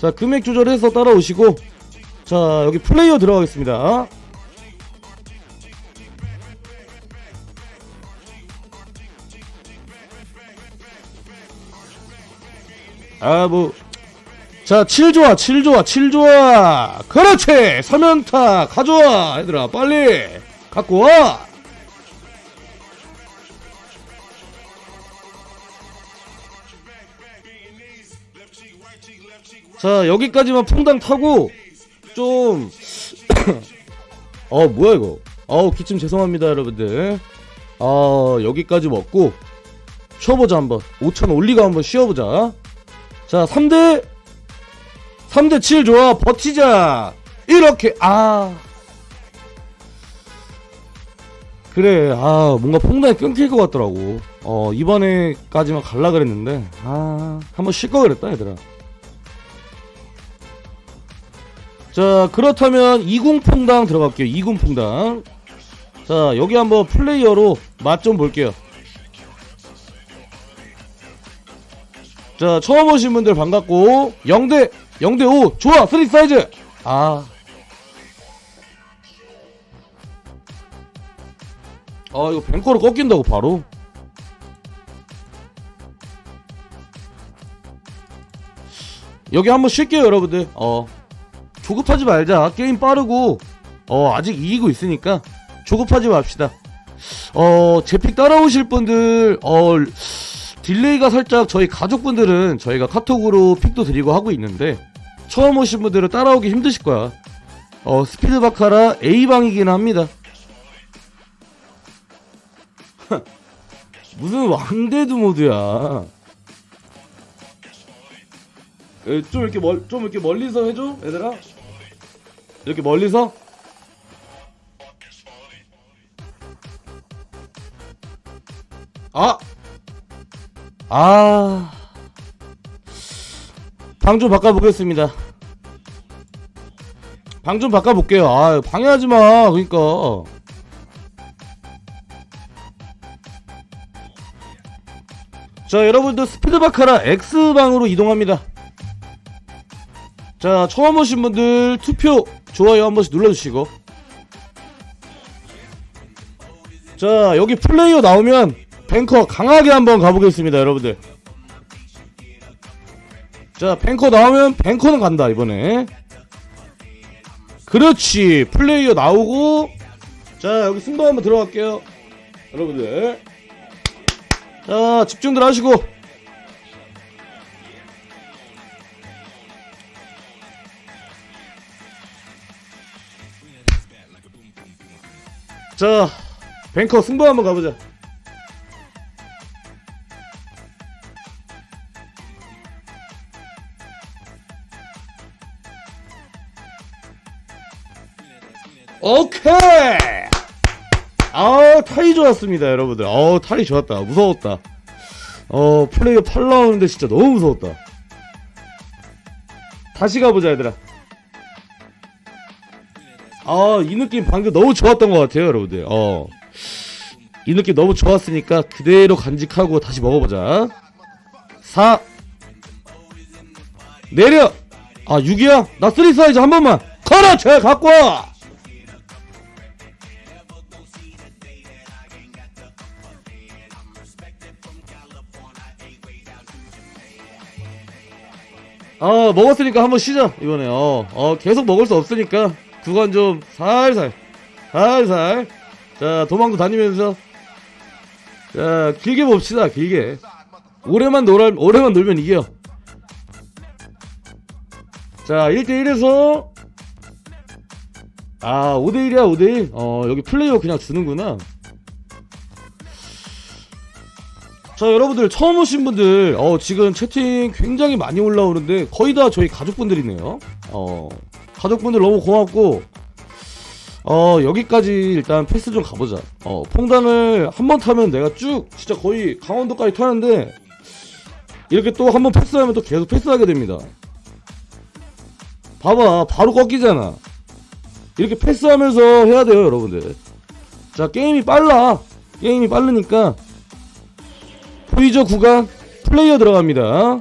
자 금액 조절해서 따라오시고 자 여기 플레이어 들어가겠습니다. 아 뭐 자 7 좋아 7 좋아 7 좋아. 그렇지! 서면타 가져와 얘들아 빨리 갖고 와 자 여기까지만 퐁당 타고 좀 어 뭐야 이거? 어우 기침 죄송합니다 여러분들. 어 여기까지 먹고 쉬어보자 한번. 5천 올리가 한번 쉬어보자. 자 3대 3대 7 좋아. 버티자. 이렇게. 아. 그래. 아 뭔가 퐁당이 끊길 것 같더라고. 어 이번에까지만 갈라 그랬는데. 아 한번 쉴 거 그랬다 얘들아 자 그렇다면 이궁퐁당 들어갈게요. 이궁퐁당. 자 여기 한번 플레이어로 맛 좀 볼게요. 자 처음 오신 분들 반갑고 0대 0대 5 좋아 3 사이즈. 아. 아, 이거 뱅커로 꺾인다고 바로? 여기 한번 쉴게요 여러분들. 어 조급하지 말자. 게임 빠르고, 어, 아직 이기고 있으니까, 조급하지 맙시다. 어, 제픽 따라오실 분들, 어, 딜레이가 살짝 저희 가족분들은 저희가 카톡으로 픽도 드리고 하고 있는데, 처음 오신 분들은 따라오기 힘드실 거야. 어, 스피드 바카라 A방이긴 합니다. 무슨 왕대두 모드야. 에, 좀 이렇게 멀, 좀 이렇게 멀리서 해줘, 얘들아. 이렇게 멀리서. 아, 아, 방 좀 바꿔보겠습니다. 방 좀 바꿔볼게요. 아, 방해하지 마. 그러니까. 자, 여러분들 스피드바카라 X방으로 이동합니다. 자, 처음 오신 분들 투표, 좋아요 한 번씩 눌러주시고. 자, 여기 플레이어 나오면 뱅커 강하게 한번 가보겠습니다, 여러분들. 자, 뱅커 나오면 뱅커는 간다, 이번에. 그렇지. 플레이어 나오고. 자, 여기 승부 한번 들어갈게요. 여러분들. 자, 집중들 하시고. 자, 뱅커 승부 한번 가보자. 오케이! 아, 타이 좋았습니다, 여러분들. 어, 타이 좋았다. 무서웠다. 어, 플레이어 8 나오는데 진짜 너무 무서웠다. 다시 가보자, 얘들아. 아, 이 느낌 방금 너무 좋았던 것 같아요, 여러분들. 어. 이 느낌 너무 좋았으니까 그대로 간직하고 다시 먹어보자. 4. 내려! 아, 6이야? 나 3 사이즈 한 번만! 그렇지! 갖고 와! 아, 먹었으니까 한번 쉬자, 이번에. 어, 어, 계속 먹을 수 없으니까 그건 좀 살살, 살살. 자, 도망도 다니면서. 자, 길게 봅시다, 길게. 오래만 놀, 오래만 놀면 이겨. 자, 1대1에서. 아, 5대1이야, 5대1. 어, 여기 플레이어 그냥 주는구나. 자, 여러분들, 처음 오신 분들, 어, 지금 채팅 굉장히 많이 올라오는데, 거의 다 저희 가족분들이네요. 어, 가족분들 너무 고맙고, 어, 여기까지 일단 패스 좀 가보자. 어, 퐁당을 한 번 타면 내가 쭉, 진짜 거의 강원도까지 타는데, 이렇게 또 한 번 패스하면 또 계속 패스하게 됩니다. 봐봐, 바로 꺾이잖아. 이렇게 패스하면서 해야 돼요, 여러분들. 자, 게임이 빨라. 게임이 빠르니까, 보이죠, 구간? 플레이어 들어갑니다.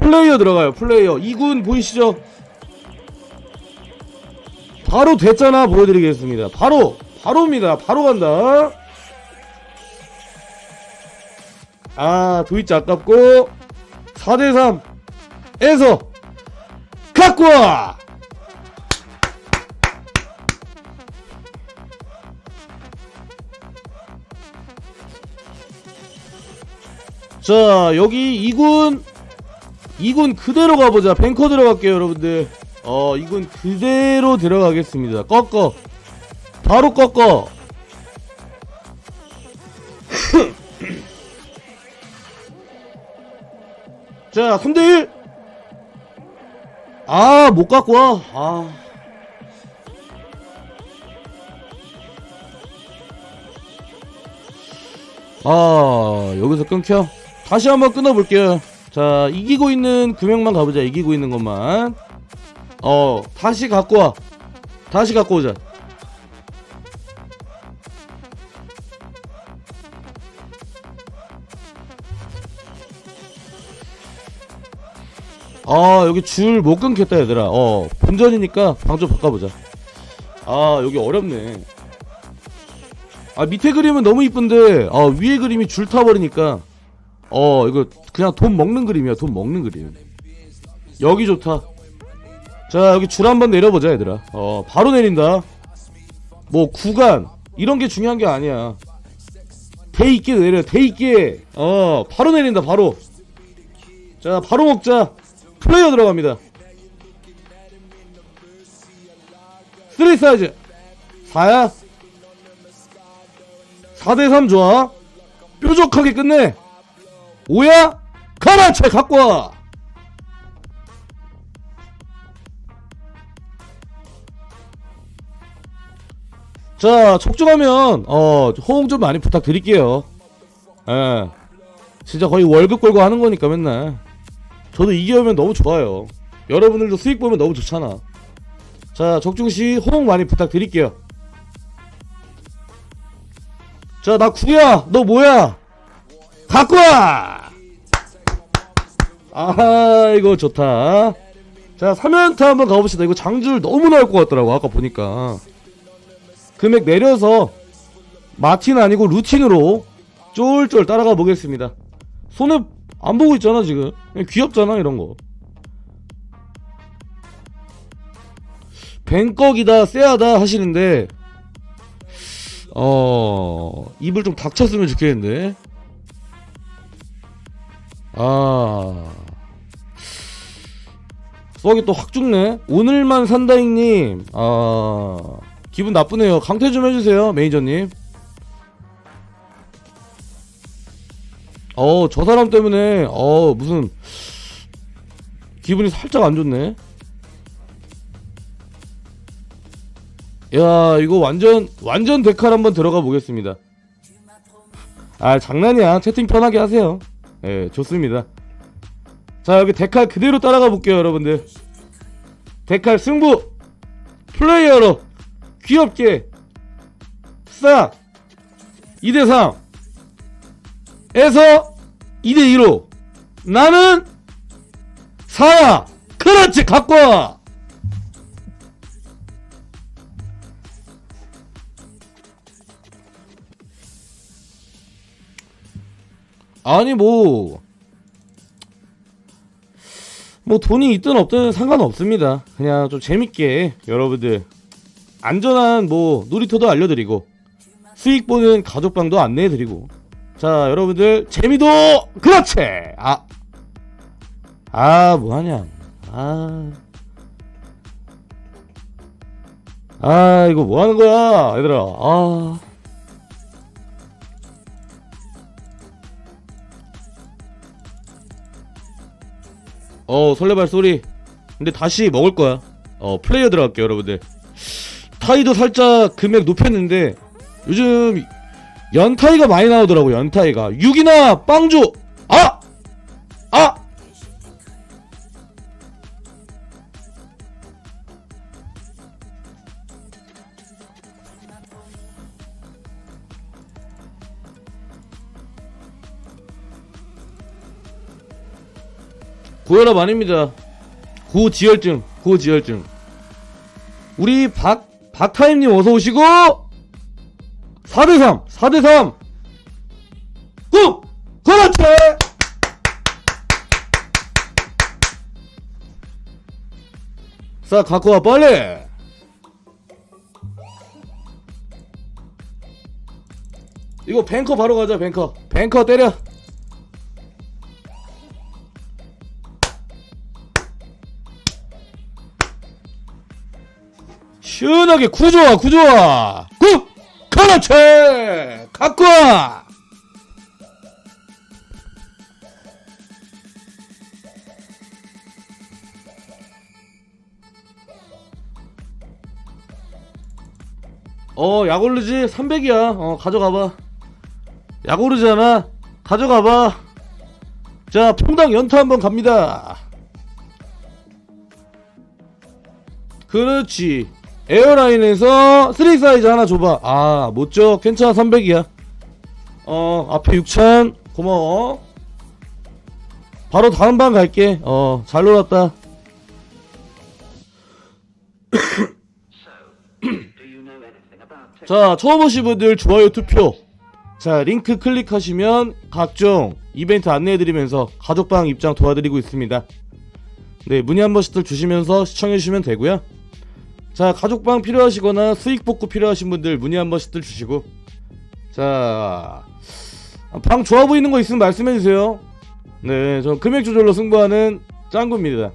플레이어 들어가요 플레이어. 2군 보이시죠? 바로 됐잖아 보여드리겠습니다. 바로 바로입니다. 바로 간다. 아 도이치 아깝고. 4대3 에서 갖고 와! 자 여기 2군 2군 그대로 가보자. 뱅커 들어갈게요 여러분들. 어 2군 그대로 들어가겠습니다. 꺾어. 바로 꺾어. 자 3대1 아 못 갖고 와. 아. 아 여기서 끊겨? 다시 한번 끊어볼게요 자 이기고 있는 금액만 가보자. 이기고 있는 것만. 어 다시 갖고 와. 다시 갖고 오자. 아 여기 줄 못 끊겠다 얘들아. 어 본전이니까 방 좀 바꿔보자. 아 여기 어렵네. 아 밑에 그림은 너무 이쁜데. 아 위에 그림이 줄 타버리니까 어 이거 그냥 돈 먹는 그림이야 돈 먹는 그림. 여기 좋다. 자 여기 줄 한번 내려보자 얘들아. 어 바로 내린다. 뭐 구간. 이런 게 중요한 게 아니야. 대 있게 내려 대 있게. 어 바로 내린다 바로. 자 바로 먹자. 플레이어 들어갑니다. 3 사이즈. 4야. 4대3 좋아. 뾰족하게 끝내 5야 가라 채 갖고 와 자, 촉중하면, 어, 호응 좀 많이 부탁드릴게요. 예. 진짜 거의 월급 걸고 하는 거니까 맨날. 저도 이겨오면 너무 좋아요. 여러분들도 수익 보면 너무 좋잖아. 자, 적중시 호응 많이 부탁드릴게요. 자, 나 구야! 너 뭐야? 갖고 와! 아, 이거 좋다. 자, 3연타 한번 가봅시다. 이거 장줄 너무 나올 것 같더라고, 아까 보니까. 금액 내려서 마틴 아니고 루틴으로 쫄쫄 따라가 보겠습니다. 손에 안 보고 있잖아 지금. 귀엽잖아 이런 거. 뱅꺽이다 쎄하다 하시는데 어 입을 좀 닥쳤으면 좋겠는데. 아. 썩이 또 확 죽네. 오늘만 산다잉님. 아. 기분 나쁘네요. 강퇴 좀 해주세요, 매니저님. 어, 저 사람 때문에, 어, 무슨, 기분이 살짝 안 좋네. 야, 이거 완전, 완전 데칼 한번 들어가 보겠습니다. 아, 장난이야. 채팅 편하게 하세요. 예, 좋습니다. 자, 여기 데칼 그대로 따라가 볼게요, 여러분들. 데칼 승부! 플레이어로! 귀엽게 싹 2대3 에서 2대2로 나는 4야 그렇지 갖고 와 아니 뭐, 뭐 돈이 있든 없든 상관없습니다. 그냥 좀 재밌게 여러분들 안전한 뭐 놀이터도 알려드리고 수익 보는 가족방도 안내해드리고 자 여러분들 재미도 그렇지 아 아, 뭐하냐. 아. 아, 이거 뭐 하는 거야, 얘들아. 아. 어, 설레발 소리. 근데 다시 먹을 거야. 어, 플레이어 들어갈게요, 여러분들. 타이도 살짝 금액 높였는데, 요즘 연타이가 많이 나오더라고, 연타이가. 6이나 빵주! 고혈압 아닙니다. 고지혈증, 고지혈증. 우리 박, 박타임님 어서 오시고! 4대3, 4대3! 꾹! 그렇지! 자, 갖고 와, 빨리! 이거 뱅커 바로 가자, 뱅커. 뱅커 때려. 시원하게 구조화 구조화 굿 그렇지 갖고 와 어, 야골르지 300이야. 어, 가져가봐. 야골르잖아. 가져가봐. 자, 평당 연타 한번 갑니다. 그렇지. 에어라인에서 3 사이즈 하나 줘봐. 아, 못 줘. 괜찮아. 300이야. 어, 앞에 6,000. 고마워. 바로 다음 방 갈게. 어, 잘 놀았다. 자, 처음 오신 분들 좋아요 투표. 자, 링크 클릭하시면 각종 이벤트 안내해드리면서 가족방 입장 도와드리고 있습니다. 네, 문의 한 번씩들 주시면서 시청해주시면 되고요. 자, 가족방 필요하시거나 수익 복구 필요하신 분들 문의 한 번씩들 주시고. 자, 방 좋아 보이는 거 있으면 말씀해 주세요. 네, 전 금액 조절로 승부하는 짱구입니다.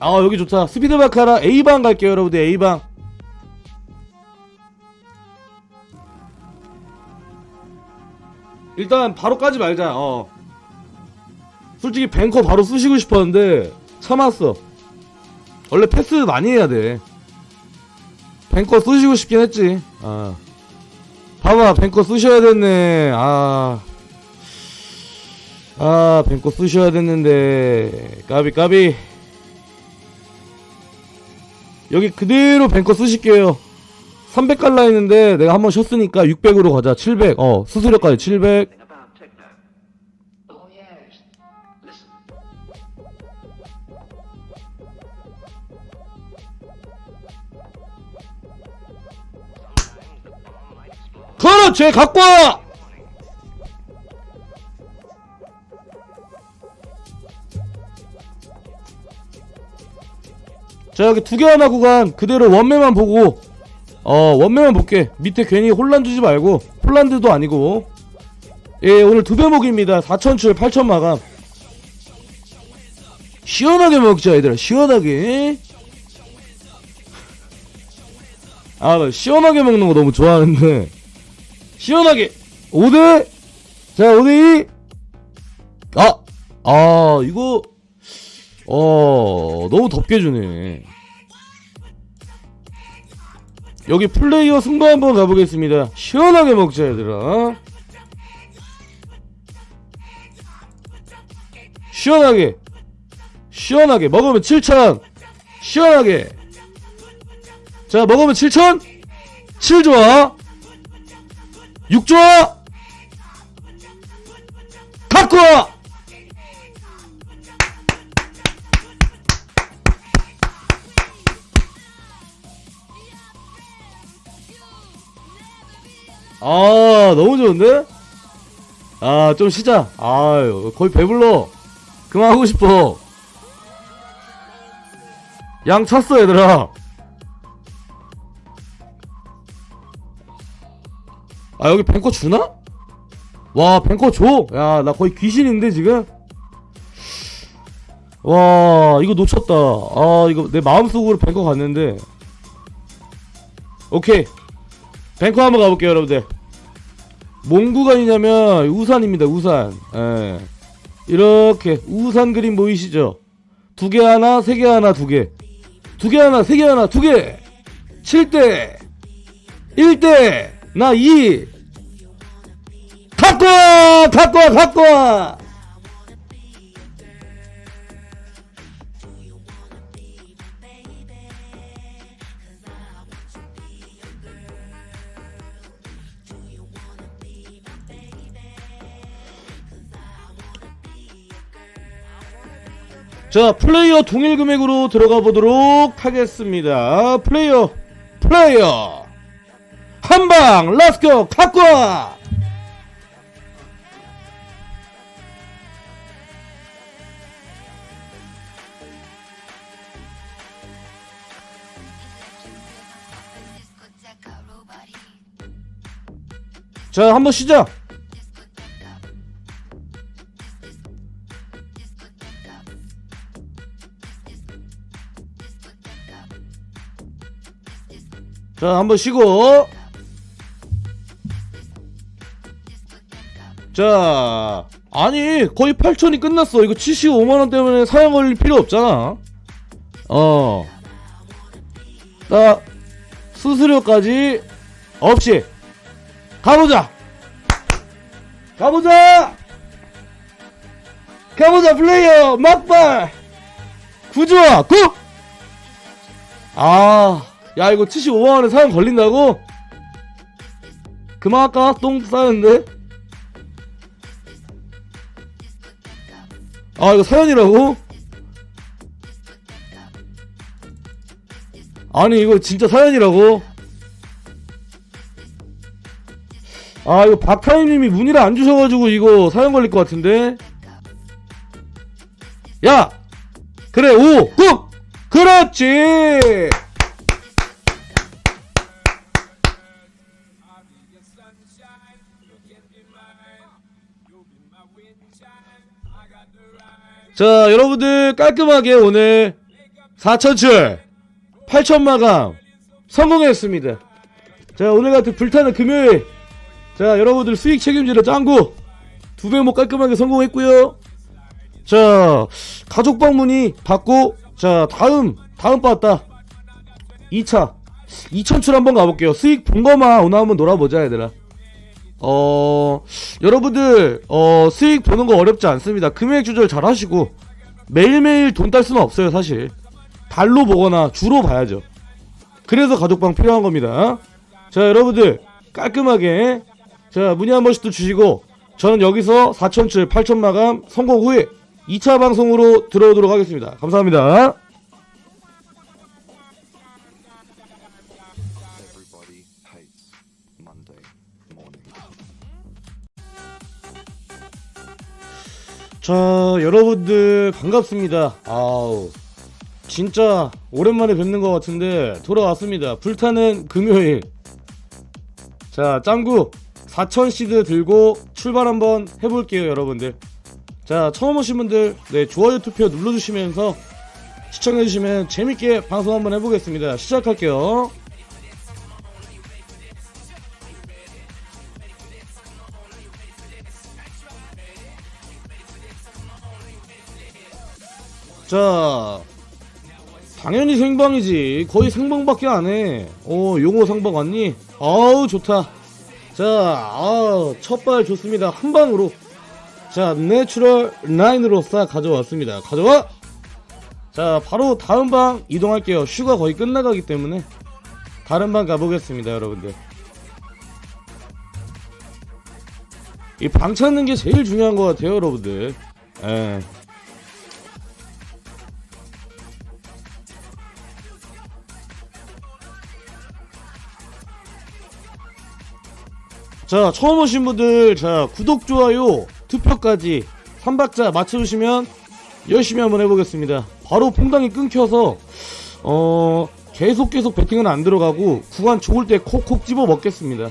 아, 여기 좋다. 스피드 바카라 A방 갈게요, 여러분들. A방. 일단 바로 까지 말자. 어. 솔직히 뱅커 바로 쓰시고 싶었는데 참았어. 원래 패스 많이 해야 돼. 뱅커 쓰시고 싶긴 했지. 아. 봐봐, 뱅커 쓰셔야 됐네. 아. 아, 뱅커 쓰셔야 됐는데. 까비, 까비. 여기 그대로 뱅커 쓰실게요. 300 갈라 했는데 내가 한번 쉬었으니까 600으로 가자. 700. 어, 수수료까지 700. 그렇지, 갖고 와! 자, 여기 두 개 하나 구간 그대로 원매만 보고 어, 원매만 볼게. 밑에 괜히 혼란 주지 말고 폴란드도 아니고 예, 오늘 두 배목입니다. 4천 출 8천 마감. 시원하게 먹자, 얘들아. 시원하게. 아, 나 시원하게 먹는 거 너무 좋아하는데. 시원하게. 5대 자 5대 2 아! 아 이거 어 너무 덥게 주네. 여기 플레이어 승부 한번 가보겠습니다. 시원하게 먹자 얘들아. 시원하게. 시원하게. 먹으면 7천. 시원하게. 자 먹으면 7천? 7 좋아 6 좋아 갖고 와 아 너무 좋은데? 아 좀 쉬자. 아유 거의 배불러. 그만하고 싶어. 양 찼어 얘들아 아 여기 뱅커 주나? 와 뱅커 줘! 야 나 거의 귀신인데 지금? 와 이거 놓쳤다 아 이거 내 마음속으로 뱅커 갔는데 오케이 뱅커 한번 가볼게요 여러분들 뭔 구간이냐면 우산입니다 우산 예. 이렇게 우산 그림 보이시죠? 두 개 하나 세 개 하나 두개두 개 하나 세 개 하나 두개 7대 1대 나 2. 갖고 와! 갖고 와! 갖고 와! 자, 플레이어 동일 금액으로 들어가 보도록 하겠습니다. 플레이어, 플레이어. 한방, 렛츠고, 갖고 와! 자, 한번 시작! 자, 한번 쉬고. 자, 아니, 거의 8천이 끝났어. 이거 75만원 때문에 사양 걸릴 필요 없잖아. 어. 자, 수수료까지 없이. 가보자! 가보자! 가보자, 플레이어! 막발! 구조아, 굿! 아, 야, 이거 75만원에 사연 걸린다고? 그만 할까? 똥 싸는데? 아, 이거 사연이라고? 아니, 이거 진짜 사연이라고? 아, 이거 박하임님이 문의를 안 주셔가지고 이거 사연 걸릴 것 같은데? 야! 그래, 오! 꾹! 그렇지! 자, 여러분들 깔끔하게 오늘 4천출 8천 마감 성공했습니다. 자, 오늘 같은 불타는 금요일. 자, 여러분들 수익 책임지는 짱구 두 배목 깔끔하게 성공했고요. 자, 가족 방문이 받고 자, 다음 다음 봤다. 2차 2천출 한번 가볼게요. 수익 본 거만 오늘 한번 놀아보자, 얘들아. 어, 여러분들, 어, 수익 보는 거 어렵지 않습니다. 금액 조절 잘 하시고, 매일매일 돈 딸 수는 없어요, 사실. 달로 보거나 주로 봐야죠. 그래서 가족방 필요한 겁니다. 자, 여러분들, 깔끔하게, 자, 문의 한 번씩 또 주시고, 저는 여기서 4천출, 8천 마감 성공 후에 2차 방송으로 들어오도록 하겠습니다. 감사합니다. 자, 여러분들 반갑습니다. 아우, 진짜 오랜만에 뵙는 것 같은데 돌아왔습니다. 불타는 금요일. 자, 짱구 4천 시드 들고 출발 한번 해볼게요, 여러분들. 자, 처음 오신 분들, 네 좋아요 투표 눌러주시면서 시청해주시면 재밌게 방송 한번 해보겠습니다. 시작할게요. 자, 당연히 생방이지. 거의 생방밖에 안 해. 어, 용호 상방 왔니? 아우, 좋다. 자, 아, 첫발 좋습니다. 한 방으로. 자, 내추럴 9으로 싹 가져왔습니다. 가져와! 자, 바로 다음 방 이동할게요. 슈가 거의 끝나가기 때문에. 다른 방 가보겠습니다, 여러분들. 이 방 찾는 게 제일 중요한 것 같아요, 여러분들. 예. 자, 처음 오신 분들, 자, 구독, 좋아요, 투표까지 3박자 맞춰주시면 열심히 한번 해보겠습니다. 바로 퐁당이 끊겨서, 어, 계속 계속 배팅은 안 들어가고, 구간 좋을 때 콕콕 집어 먹겠습니다.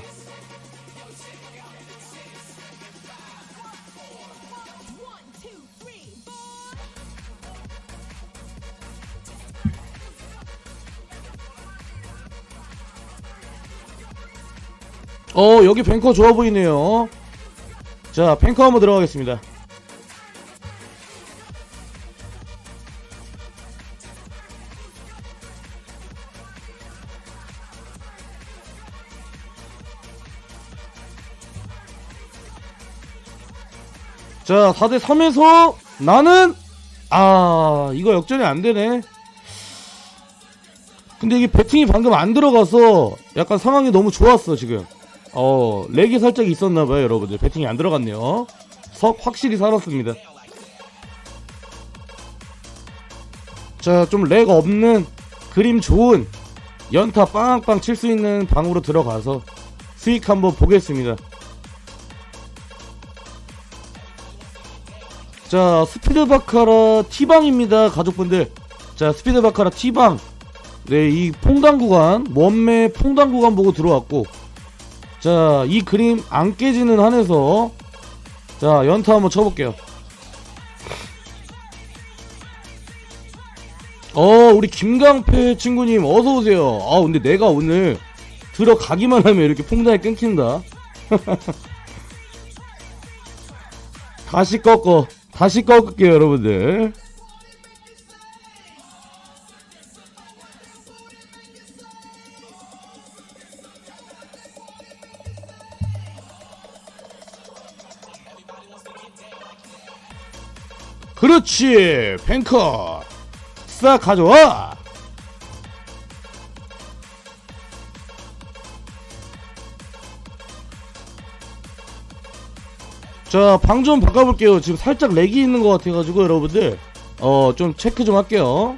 어, 여기 뱅커 좋아 보이네요. 자, 뱅커 한번 들어가겠습니다. 자, 4대 3에서 나는 아, 이거 역전이 안 되네. 근데 이게 배팅이 방금 안 들어가서 약간 상황이 너무 좋았어, 지금. 어, 렉이 살짝 있었나봐요, 여러분들. 배팅이 안 들어갔네요. 석 확실히 살았습니다. 자, 좀 렉 없는 그림 좋은 연타 빵빵 칠 수 있는 방으로 들어가서 수익 한번 보겠습니다. 자, 스피드 바카라 T방입니다, 가족분들. 자, 스피드 바카라 T방. 네, 이 퐁당 구간, 원매 퐁당 구간 보고 들어왔고. 자, 이 그림 안 깨지는 한에서 자, 연타 한번 쳐볼게요. 어, 우리 김강패 친구님 어서 오세요. 아, 근데 내가 오늘 들어가기만 하면 이렇게 퐁당이 끊긴다. 다시 꺾어. 다시 꺾을게요, 여러분들. 그렇지, 뱅커. 싹 가져와. 자, 방 좀 바꿔볼게요. 지금 살짝 렉이 있는 것 같아가지고, 여러분들. 어, 좀 체크 좀 할게요.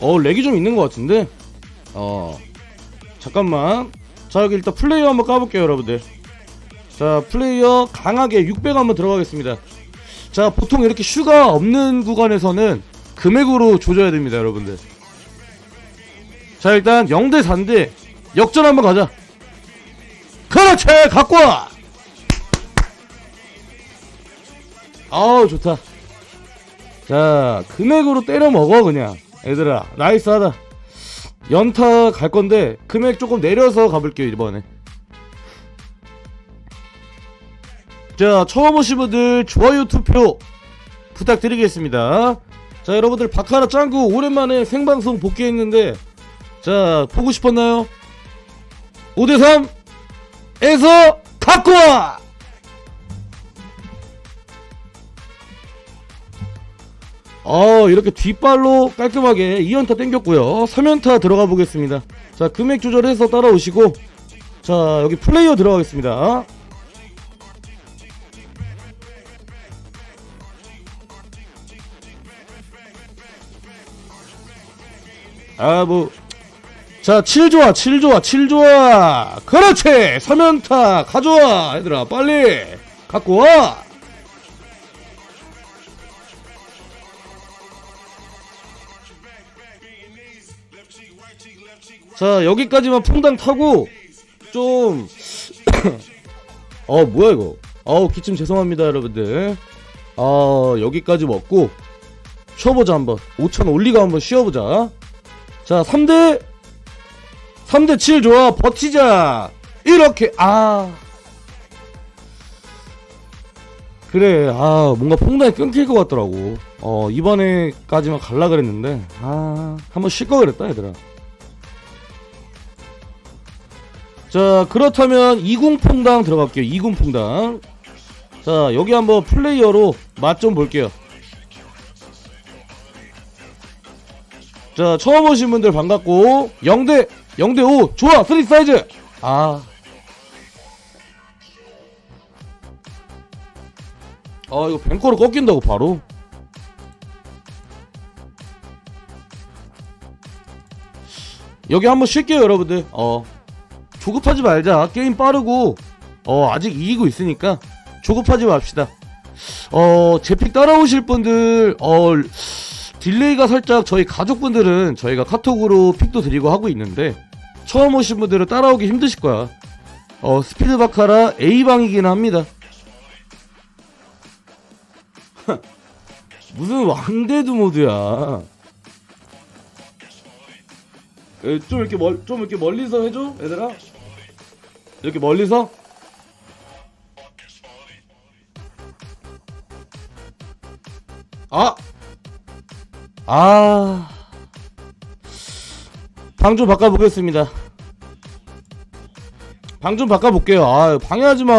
어, 렉이 좀 있는 것 같은데? 어, 잠깐만. 자, 여기 일단 플레이어 한번 까볼게요, 여러분들. 자, 플레이어 강하게 600 한번 들어가겠습니다. 자, 보통 이렇게 슈가 없는 구간에서는 금액으로 조져야 됩니다, 여러분들. 자, 일단 0대 4인데 역전 한번 가자. 그렇지! 갖고 와! 아우, 좋다. 자, 금액으로 때려 먹어, 그냥. 얘들아, 나이스하다. 연타 갈 건데, 금액 조금 내려서 가볼게요, 이번에. 자, 처음 오신 분들 좋아요 투표 부탁드리겠습니다. 자, 여러분들 바카라 짱구 오랜만에 생방송 복귀했는데, 자, 보고 싶었나요? 5대3에서 갖고 와! 어, 이렇게 뒷발로 깔끔하게 2연타 땡겼고요. 3연타 들어가 보겠습니다. 자, 금액 조절해서 따라오시고, 자, 여기 플레이어 들어가겠습니다. 아, 뭐. 자, 7 좋아, 7 좋아, 7 좋아. 그렇지! 3연타 가져와! 얘들아, 빨리! 갖고 와! 자, 여기까지만 퐁당 타고, 좀, 어, 뭐야, 이거. 어우, 기침 죄송합니다, 여러분들. 어, 여기까지 먹고, 쉬어보자, 한번. 5천 올리고 한번 쉬어보자. 자, 3대 3대 7 좋아. 버티자. 이렇게 아. 그래. 아, 뭔가 퐁당이 끊길 것 같더라고. 어, 이번에까지만 갈라 그랬는데 아, 한번 쉴 거 그랬다, 얘들아. 자, 그렇다면 20 퐁당 들어갈게요. 20 퐁당. 자, 여기 한번 플레이어로 맛 좀 볼게요. 자, 처음 오신 분들 반갑고, 0대, 0대 5, 좋아, 3 사이즈! 아. 아, 이거 뱅커로 꺾인다고, 바로? 여기 한번 쉴게요, 여러분들. 어. 조급하지 말자. 게임 빠르고, 어, 아직 이기고 있으니까, 조급하지 맙시다. 어, 제픽 따라오실 분들, 어, 딜레이가 살짝 저희 가족분들은 저희가 카톡으로 픽도 드리고 하고 있는데 처음 오신 분들은 따라오기 힘드실 거야. 어 스피드 바카라 A방이긴 합니다. 무슨 왕대드 모드야. 에, 좀 이렇게 멀, 좀 이렇게 멀리서 해줘, 얘들아. 이렇게 멀리서. 아, 아. 방 좀 바꿔보겠습니다. 방 좀 바꿔볼게요. 아, 방해하지 마.